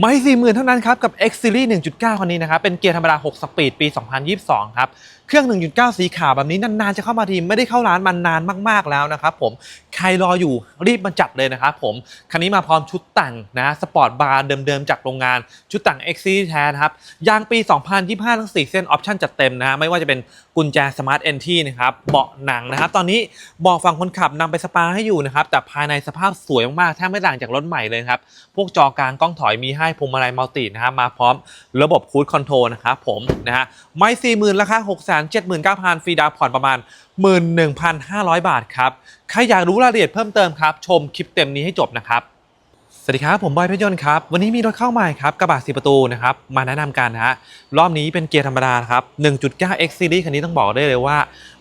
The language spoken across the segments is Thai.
ไม่สี่หมื่นเท่านั้นครับกับ X Series 1.9 คันนี้นะครับเป็นเกียร์ธรรมดา 6 สปีด ปี 2022 ครับ เครื่อง 1.9 สีขาวแบบนี้นานๆจะเข้ามาทีไม่ได้เข้าร้านมานานมากๆแล้วนะครับผมใครรออยู่รีบมาจัดเลยนะครับผมคันนี้มาพร้อมชุดแต่งนะสปอร์ตบาร์เดิมๆจากโรงงานชุดแต่ง XC แท้นะครับยางปี 2025 ทั้ง 4 เส้นออปชั่นจัดเต็มนะไม่ว่าจะเป็นกุญแจสมาร์ทเอนทีนะครับเบาะหนังนะครับตอนนี้เบอกฝั่งคนขับนำไปสปาให้อยู่นะครับแต่ภายในสภาพสวยมากๆแทบไม่ต่างจากรถใหม่เลยครับพวกจอกลางกล้องถอยมีให้พวงมาลัยมัลตินะครับมาพร้อมระบบคูดคอนโทรลนะครับผมนะฮะไม่สี่หมื่นราคาหกแสนเจ็ดหมื่นเก้าพันฟรีดาวผ่อนประมาณหมื่นหนึ่งพันห้าร้อยบาทครับ ใครอยากรู้รายละเอียดเพิ่มเติมครับ ชมคลิปเต็มนี้ให้จบนะครับ สวัสดีครับ ผมบอยเพชรยนต์ครับ วันนี้มีรถเข้าใหม่ครับ กระบะสีประตูนะครับ มาแนะนำกันนะฮะ รอบนี้เป็นเกียร์ธรรมดาครับ 1.9 X Series คันนี้ต้องบอกได้เลยว่า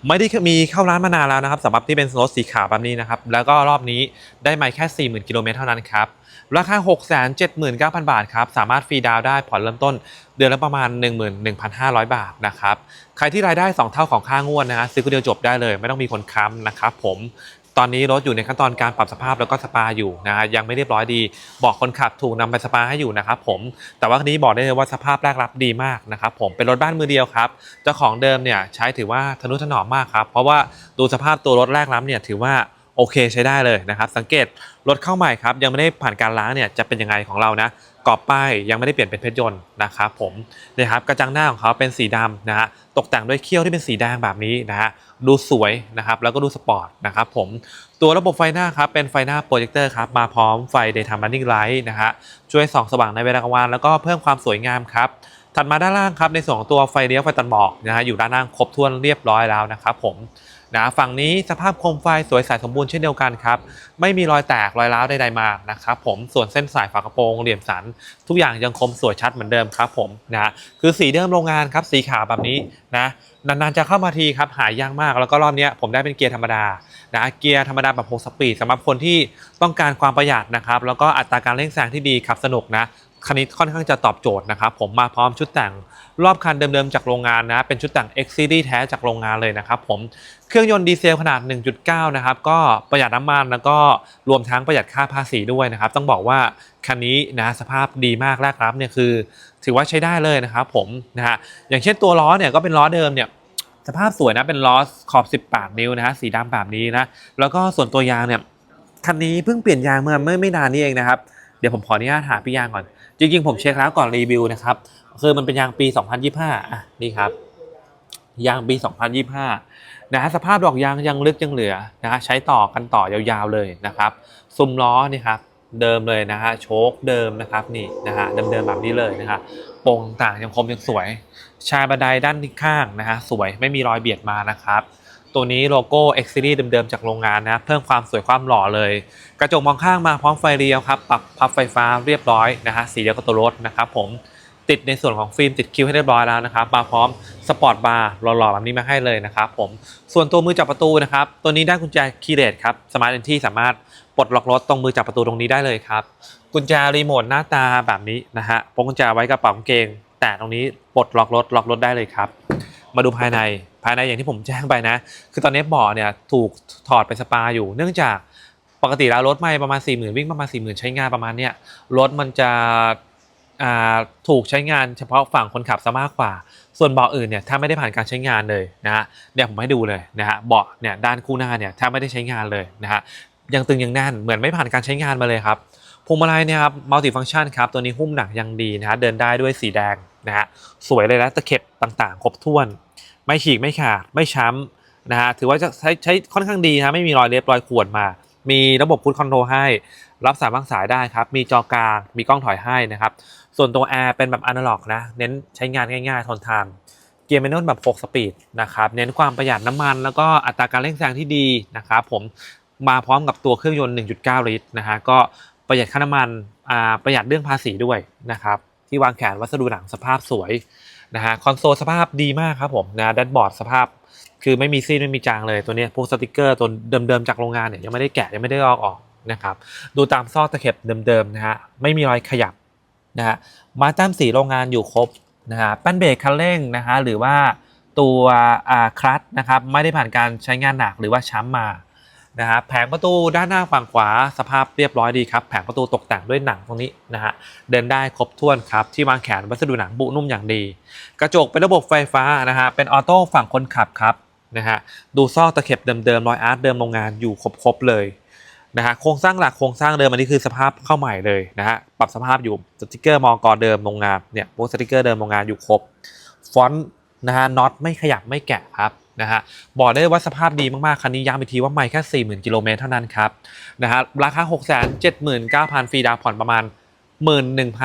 ไม่ได้มีเข้าร้านมานานแล้วนะครับสำหรับที่เป็นรถสีขาวแบบนี้นะครับ แล้วก็รอบนี้ได้ไม่แค่ 40,000 กิโลเมตรเท่านั้นครับ ราคา 679,000 บาทครับ สามารถฟรีดาวได้ผ่อนเริ่มต้น เดือนละประมาณ 11,500 บาทนะครับ ใครที่รายได้ 2 เท่าของค่างวดนะฮะซื้อคนเดียวจบได้เลย ไม่ต้องมีคนค้ำนะครับผมตอนนี้รถอยู่ในขั้นตอนการปรับสภาพแล้วก็สปาอยู่นะยังไม่เรียบร้อยดี บอกคนขับถูกนำไปสปาให้อยู่นะครับผมแต่ว่าคันนี้บอกได้เลยว่าสภาพแรกรับดีมากนะครับผมเป็นรถบ้านมือเดียวครับเจ้าของเดิมเนี่ยใช้ถือว่าทนุถนอมมากครับเพราะว่าดูสภาพตัวรถแรกรับเนี่ยถือว่า โอเคใช้ได้เลยนะครับ สังเกตรถเข้าใหม่ครับยังไม่ได้ผ่านการล้างเนี่ยจะเป็นยังไงของเรานะกรอบป้ายยังไม่ได้เปลี่ยนเป็นเพชรยนต์นะครับผมนี่ยครับกระจังหน้าของเขาเป็นสีดำนะฮะตกแต่งด้วยเขี้ยวที่เป็นสีแดงแบบนี้นะฮะดูสวยนะครับแล้วก็ดูสปอร์ตนะครับผมตัวระบบไฟหน้าครับเป็นไฟหน้าโปรเจคเตอร์ครับมาพร้อมไฟ daytime running light นะฮะช่วยส่องสว่างในเวลากลางวันแล้วก็เพิ่มความสวยงามครับถัดมาด้านล่างครับในส่วนของตัวไฟเลี้ยวไฟตัดหมอกนะฮะอยู่ด้านล่างครบถ้วนเรียบร้อยแล้วนะครับผม นะฝั่งนี้สภาพโคมไฟสวยใสสมบูรณ์เช่นเดียวกันครับไม่มีรอยแตกรอยร้าวใดๆมานะครับผมส่วนเส้นสายฝากระโปรงเหลี่ยมสัน ทุกอย่างยังคมสวยชัดเหมือนเดิมครับผมนะคือสีเดิมโรงงานครับสีขาวแบบนี้นะนานๆจะเข้ามาทีครับหายากมากแล้วก็รอบนี้ผมได้เป็นเกียร์ธรรมดานะเกียร์ธรรมดาแบบ6สปีดสำหรับคนที่ต้องการความประหยัดนะครับแล้วก็อัตราการเร่งแซงที่ดีขับสนุกนะ คันนี้ค่อนข้างจะตอบโจทย์นะครับผมมาพร้อมชุดแต่งรอบคันเดิมๆจากโรงงานนะ เป็นชุดแต่ง X Series แท้จากโรงงานเลยนะครับผมเครื่องยนต์ดีเซลขนาด 1.9 นะครับ ก็ประหยัดน้ำมันแล้วก็รวมทั้งประหยัดค่าภาษีด้วยนะครับ ต้องบอกว่าคันนี้นะสภาพดีมากแรกรับเนี่ยคือ ถือว่าใช้ได้เลยนะครับผมนะฮะอย่างเช่นตัวล้อเนี่ยก็เป็นล้อเดิมเนี่ยสภาพสวยนะเป็นล้อขอบ 18 นิ้วนะฮะสีดำแบบนี้นะแล้วก็ส่วนตัวยางเนี่ยคันนี้เพิ่งเปลี่ยนยางเมื่อไม่ไม่นานนี้เองนะครับ เดี๋ยวผมขออนุญาตหาพี่ยางก่อน จริงๆ ผมเช็คแล้วก่อนรีวิวนะครับ คือมันเป็นยางปี 2025 อะ นี่ครับ ยางปี 2025นะฮะสภาพดอกยางยังลึกยังเหลือนะฮะใช้ต่อกันต่อยาวๆเลยนะครับ ซุ้มล้อนี่ครับ เดิมเลยนะฮะ โชคเดิมนะครับนี่นะฮะเดิมๆแบบนี้เลยนะฮะโปร่งต่างยังคมยังสวย ชายบันไดด้านข้างนะฮะสวยไม่มีรอยเบียดมานะครับ ตัวนี้โลโก้ X Series เดิมๆ จากโรงงานนะ เพิ่มความสวยความหล่อเลย กระจกมองข้างมาพร้อมไฟเรียวครับ ปรับพับไฟฟ้าเรียบร้อยนะฮะ สีเดียวกับตัวรถนะครับผม ติดในส่วนของฟิล์มติดคิวให้เรียบร้อยแล้วนะครับ มาพร้อมสปอร์ตบาร์หล่อๆแบบนี้มาให้เลยนะครับผม ส่วนตัวมือจับประตูนะครับ ตัวนี้ได้กุญแจคีย์เลสครับ สมาร์ทเอนที่สามารถปลดล็อกรถตรงมือจับประตูตรงนี้ได้เลยครับ กุญแจรีโมทหน้าตาแบบนี้นะฮะ พกกุญแจไว้กระเป๋ากางเกง แต่ตรงนี้ปลดล็อกรถล็อกรถได้เลยครับ มาดูภายในายในอย่างที่ผมแจ้งไปนะ คือตอนนี้เบาะเนี่ยถูกถอดไปสปาอยู่ เนื่องจากปกติแล้วรถไม่ประมาณ 4 0,000 วิ่งประมาณ 4 0,000 ใช้งานประมาณเนี้ยรถมันจะถูกใช้งานเฉพาะฝั่งคนขับซะมากกว่า ส่วนเบาะอื่นเนี่ยถ้าไม่ได้ผ่านการใช้งานเลยนะฮะเนี่ยผมให้ดูเลยนะฮะเบาะเนี่ยด้านคู่หน้าเนี่ยถ้าไม่ได้ใช้งานเลยนะฮะยังตึงยังแน่นเหมือนไม่ผ่านการใช้งานมาเลยครับพวงมาลัยเนี่ยครับมัลติฟังชันครับตัวนี้หุ้มหนักยังดีนะฮะเดินได้ด้วยสีแดงนะฮะสวยเลยนะตะเข็บต่างๆ ครบถ้วน ไม่ฉีกไม่ขาดไม่ช้ำนะฮะถือว่าจะใช้ใช้ค่อนข้างดีนะไม่มีรอยเล็บรอยข่วนมา มีระบบคูดคอนโทรลให้ รับสายบางสายได้ครับ มีจอกลางมีกล้องถอยให้นะครับ ส่วนตัวแอร์เป็นแบบอนาล็อกนะ เน้นใช้งานง่ายๆทนทานเกียร์แมนนวลแบบ 6 สปีดนะครับ เน้นความประหยัดน้ำมัน แล้วก็อัตราการเร่งแซงที่ดีนะครับผมมาพร้อมกับตัวเครื่องยนต์ 1.9 ลิตรนะฮะก็ประหยัดค่าน้ำมันประหยัดเรื่องภาษีด้วยนะครับที่วางแขนวัสดุหนังสภาพสวย นะฮะคอนโซลสภาพดีมากครับผมนะแดชบอร์ดสภาพ คือไม่มีซีดไม่มีจางเลยตัวนี้พวกสติกเกอร์ตัวเดิมๆจากโรงงานเนี่ยยังไม่ได้แกะยังไม่ได้ลอกออกนะครับดูตามซอกตะเข็บเดิมๆนะฮะไม่มีรอยขยับนะฮะมาตั้มสีโรงงานอยู่ครบนะฮะแป้นเบรกคันเร่งนะฮะหรือว่าตัวอ่าคลัตช์นะครับไม่ได้ผ่านการใช้งานหนักหรือว่าช้ำมา นะฮะแผงประตูด้านหน้าฝั่งขวาสภาพเรียบร้อยดีครับแผงประตูตกแต่งด้วยหนังตรงนี้นะฮะเดินได้ครบถ้วนครับที่วางแขนวัสดุหนังบุนุ่มอย่างดี กระจกเป็นระบบไฟฟ้านะฮะเป็นออโต้ฝั่งคนขับครับนะฮะดูซอกตะเข็บเดิมๆรอยอาร์ตเดิมโรงงานอยู่ครบๆเลยนะฮะโครงสร้างหลักโครงสร้างเดิมอันนี้คือสภาพเข้าใหม่เลยนะฮะปรับสภาพอยู่สติกเกอร์มอกอเดิมโรงงานเนี่ยพวกสติกเกอร์เดิมโรงงานอยู่ครบฟอนต์นะฮะน็อตไม่ขยับไม่แกะครับ นะฮะบอกได้ว่าสภาพดีมาก ๆ คันนี้ย้ำอีกทีว่าไม่แค่ 40,000 กิโลเมตรเท่านั้นครับนะฮะราคา 679,000 ฟรีดาวน์ผ่อนประมาณ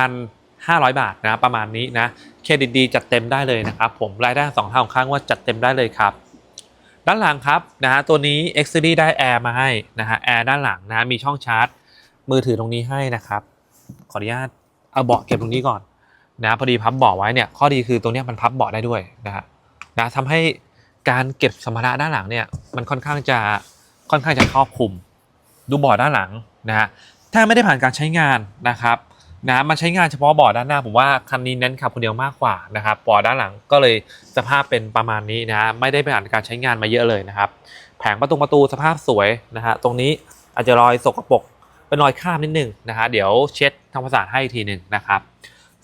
11,500 บาทนะประมาณนี้นะเครดิตดีจัดเต็มได้เลยนะครับผมรายได้สองเท่าของข้างว่าจัดเต็มได้เลยครับด้านหลังครับนะฮะตัวนี้ X Series ได้แอร์มาให้นะฮะแอร์ด้านหลังนะมีช่องชาร์จ มือถือตรงนี้ให้นะครับขออนุญาตเอาเบาะเก็บตรงนี้ก่อนนะพอดีพับเบาะไว้เนี่ยข้อดีคือตรงนี้มันพับเบาะได้ด้วยนะฮะนะทำให้ การเก็บสัมภาระด้านหลังเนี่ยมันค่อนข้างจะค่อนข้างจะครอบคลุม ดูเบาะด้านหลังนะฮะถ้าไม่ได้ผ่านการใช้งานนะครับนะมันใช้งานเฉพาะเบาะด้านหน้าผมว่าคันนี้เน้นขับคนเดียวมากกว่านะครับเบาะด้านหลังก็เลยสภาพเป็นประมาณนี้นะฮะไม่ได้ผ่านการใช้งานมาเยอะเลยนะครับ แผงประตูประตูสภาพสวยนะฮะตรงนี้อาจจะรอยสกปรกเป็นรอยคราบนิดหนึงนะฮะเดี๋ยวเช็ดทำความสะอาดให้อีกทีหนึ่งนะครับ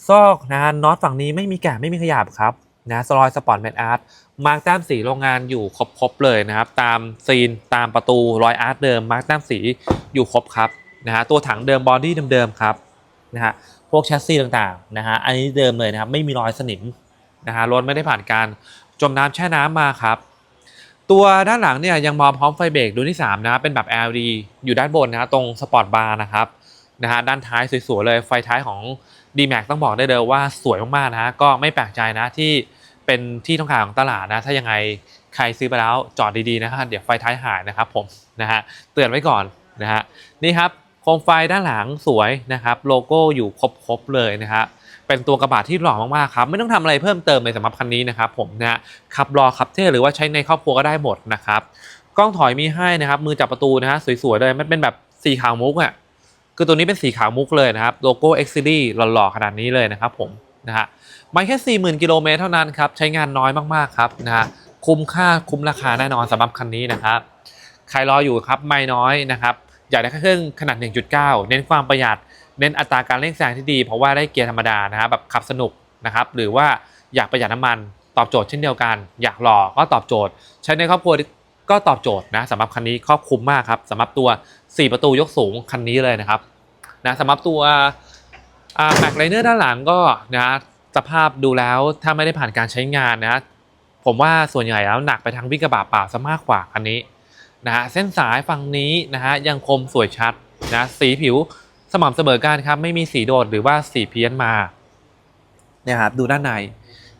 ซอกนะฮะน็อตฝั่งนี้ไม่มีแกะไม่มีขยับครับ นะสลอยสปอร์ตแมทอาร์ตมาร์กแต้มสีโรงงานอยู่ครบๆเลยนะครับ ตามซีนตามประตูรอยอาร์ตเดิมมาร์กแต้มสีอยู่ครบครับนะฮะตัวถังเดิมบอดี้เดิมๆครับนะฮะพวกแชสซีต่างๆนะฮะอันนี้เดิมเลยนะครับไม่มีรอยสนิมนะฮะรถไม่ได้ผ่านการจมน้ำแช่น้ำมาครับ ตัวด้านหลังเนี่ยยังมาพร้อมไฟเบรกรุ่นที่3นะครับเป็นแบบ LED อยู่ด้านบนนะฮะตรงสปอร์ตบาร์นะครับนะฮะด้านท้ายสวยๆเลยไฟท้ายของ d m a x ต้องบอกได้เลยว่าสวยมากๆนะฮะก็ไม่แปลกใจนะที่ เป็นที่ต้องการของตลาดนะ ถ้ายังไงใครซื้อไปแล้วจอดดีๆนะฮะเดี๋ยวไฟท้ายหายนะครับผมนะฮะเตือนไว้ก่อนนะฮะนี่ครับโคมไฟด้านหลังสวยนะครับ โลโก้อยู่ครบๆเลยนะฮะเป็นตัวกระบะที่หล่อมากๆครับไม่ต้องทำอะไรเพิ่มเติมเลยสำหรับคันนี้นะครับผมนะฮะขับรอขับเท่หรือว่าใช้ในครอบครัวก็ได้หมดนะครับกล้องถอยมีให้นะครับมือจับประตูนะฮะสวยๆเลยมันเป็นแบบสีขาวมุกอะคือตัวนี้เป็นสีขาวมุกเลยนะครับโลโก้ X Series หล่อๆขนาดนี้เลยนะครับผม นะฮะไม่แค่ 40,000 กิโลเมตรเท่านั้นครับ ใช้งานน้อยมากๆครับนะฮะคุ้มค่าคุ้มราคาแน่นอนสำหรับคันนี้นะครับใครรออยู่ครับไม่น้อยนะครับอยากได้เครื่องขนาด 1.9 เน้นความประหยัด เน้นอัตราการเร่งแซงที่ดี เพราะว่าได้เกียร์ธรรมดานะฮะแบบขับสนุกนะครับหรือว่าอยากประหยัดน้ำมันตอบโจทย์เช่นเดียวกัน อยากหล่อก็ตอบโจทย์ ใช้ในครอบครัวก็ตอบโจทย์นะสำหรับคันนี้ครอบคลุมมากครับสำหรับตัว 4 ประตูยกสูงคันนี้เลยนะครับนะสำหรับตัว แม็กไลเนอร์ด้านหลังก็นะสภาพดูแล้วถ้าไม่ได้ผ่านการใช้งานนะผมว่าส่วนใหญ่แล้วหนักไปทางวิ่งกระบะเปล่าซะมากกว่าคันนี้นะฮะเส้นสายฝั่งนี้นะฮะยังคมสวยชัดนะสีผิวสม่ำเสมอกันครับ ไม่มีสีโดดหรือว่าสีเพี้ยนมาเนี่ยครับดูด้านใน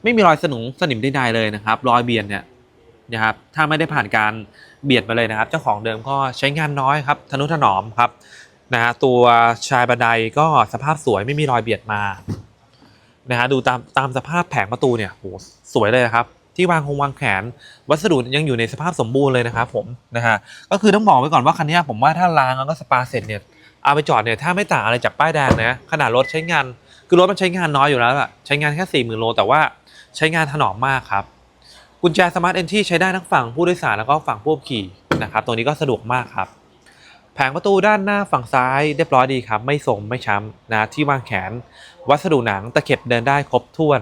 ไม่มีรอยสนุงสนิมใดๆเลยนะครับ รอยเบียดเนี่ยนะครับถ้าไม่ได้ผ่านการเบียดมาเลยนะครับ เจ้าของเดิมก็ใช้งานน้อยครับทนุถนอมครับ นะฮะตัวชายบันไดก็สภาพสวยไม่มีรอยเบียดมานะฮะดูตามตามสภาพแผงประตูเนี่ยโหสวยเลยนะครับ ที่วางคงวางแขน วัสดุยังอยู่ในสภาพสมบูรณ์เลยนะครับผมนะฮะก็คือต้องบอกไว้ก่อนว่าคันนี้ผมว่าถ้าล้างแล้วก็สปาเสร็จเนี่ยเอาไปจอดเนี่ยถ้าไม่ต่างอะไรจากป้ายแดงนะขนาดรถใช้งานคือรถมันใช้งานน้อยอยู่แล้วอะใช้งานแค่สี่หมื่นโลแต่ว่าใช้งานถนอมมากครับกุญแจสมาร์ทเอนที่ใช้ได้ทั้งฝั่งผู้โดยสารแล้วก็ฝั่งผู้ขี่นะครับตรงนี้ก็สะดวกมากครับ แผงประตูด้านหน้าฝั่งซ้ายเรียบร้อยดีครับ ไม่สมไม่ช้ำนะที่วางแขน วัสดุหนังตะเข็บเดินได้ครบถ้วน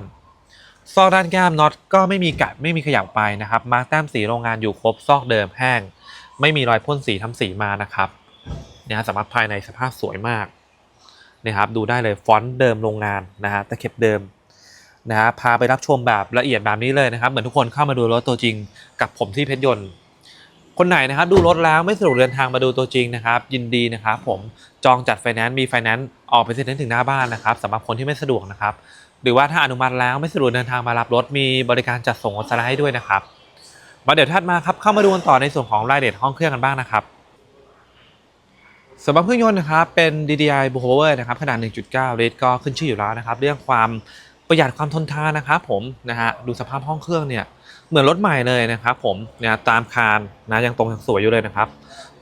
ซอกด้านแก้มน็อตก็ไม่มีกัดไม่มีขยับไปนะครับ มาแต้มสีโรงงานอยู่ครบซอกเดิมแห้ง ไม่มีรอยพ่นสีทำสีมานะครับนะฮะสามารถภายในสภาพสวยมากนะครับดูได้เลยฟอนต์เดิมโรงงานนะฮะตะเข็บเดิมนะฮะพาไปรับชมแบบละเอียดแบบนี้เลยนะครับ เหมือนทุกคนเข้ามาดูรถตัวจริงกับผมที่เพชรยนต์ คนไหนนะครับดูรถแล้วไม่สะดวกเดินทางมาดูตัวจริงนะครับ ยินดีนะครับผมจองจัดไฟแนนซ์มีไฟแนนซ์ออกไปเซ็นถึงหน้าบ้านนะครับสำหรับคนที่ไม่สะดวกนะครับ หรือว่าถ้าอนุมัติแล้วไม่สะดวกเดินทางมารับรถมีบริการจัดส่งรถสไลด์ให้ด้วยนะครับมาเดี๋ยวถัดมาครับเข้ามาดูกันต่อในส่วนของรายละเอียดห้องเครื่องกันบ้างนะครับสำหรับเครื่องยนต์นะครับเป็น DDI b o w e r นะครับขนาด 1.9 ลิตรก็ขึ้นชื่ออยู่แล้วนะครับ เรื่องความประหยัดความทนทานนะครับผมนะฮะดูสภาพห้องเครื่องเนี่ย เหมือนรถใหม่เลยนะครับ ผมนะตามคานนะยังตรงยังสวยอยู่เลยนะครับ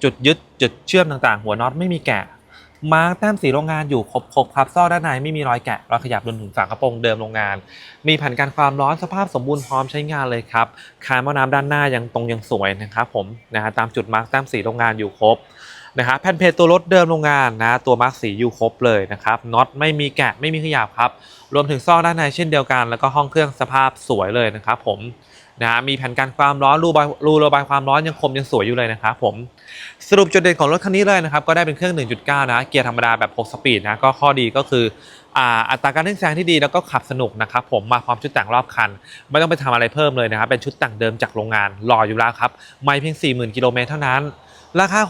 จุดยึดจุดเชื่อมต่างๆ หัวน็อตไม่มีแกะมาร์กแต้มสีโรงงานอยู่ครบๆครับซ่อด้านในไม่มีรอยแกะรอยขยับรวมถึงฝากระโปรงเดิมโรงงาน มีแผ่นกันความร้อนสภาพสมบูรณ์พร้อมใช้งานเลยครับคานหม้อน้ำด้านหน้ายังตรงยังสวยนะครับผมนะฮะตามจุดมาร์กแต้มสีโรงงานอยู่ครบ นะฮะแผ่นเพจตัวรถเดิมโรงงานนะ ตัวมาร์กสีอยู่ครบเลยนะครับน็อตไม่มีแกะไม่มีขยับครับ รวมถึงซอกด้านในเช่นเดียวกัน แล้วก็ห้องเครื่องสภาพสวยเลยนะครับผมนะฮะมีแผ่นกันความร้อนรูบายรูระบายความร้อนยังคมยังสวยอยู่เลยนะครับผมสรุปจุดเด่นของรถคันนี้เลยนะครับ ก็ได้เป็นเครื่อง 1.9 นะ เกียร์ธรรมดาแบบ 6 สปีดนะก็ข้อดีก็คืออ่าอัตราการเร่งแซงที่ดีแล้วก็ขับสนุกนะครับผมมาพร้อมชุดแต่งรอบคัน ไม่ต้องไปทำอะไรเพิ่มเลยนะครับ เป็นชุดแต่งเดิมจากโรงงานรออยู่แล้วครับ ไม่เพียง 40,000 กิโลเมตรเท่านั้น ราคา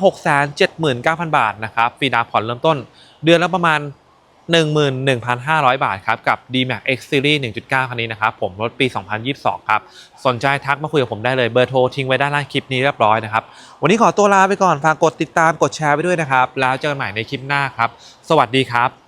679,000 บาทนะครับฟรีดาวผ่อนเริ่มต้น เดือนละประมาณ 11,500 บาทครับ กับ D-Max X Series 1.9 คันนี้นะครับ ผมรถปี 2022 ครับ สนใจทักมาคุยกับผมได้เลยเบอร์โทรทิ้งไว้ด้านล่างคลิปนี้เรียบร้อยนะครับ วันนี้ขอตัวลาไปก่อน ฝากกดติดตามกดแชร์ไปด้วยนะครับ แล้วเจอกันใหม่ในคลิปหน้าครับ สวัสดีครับ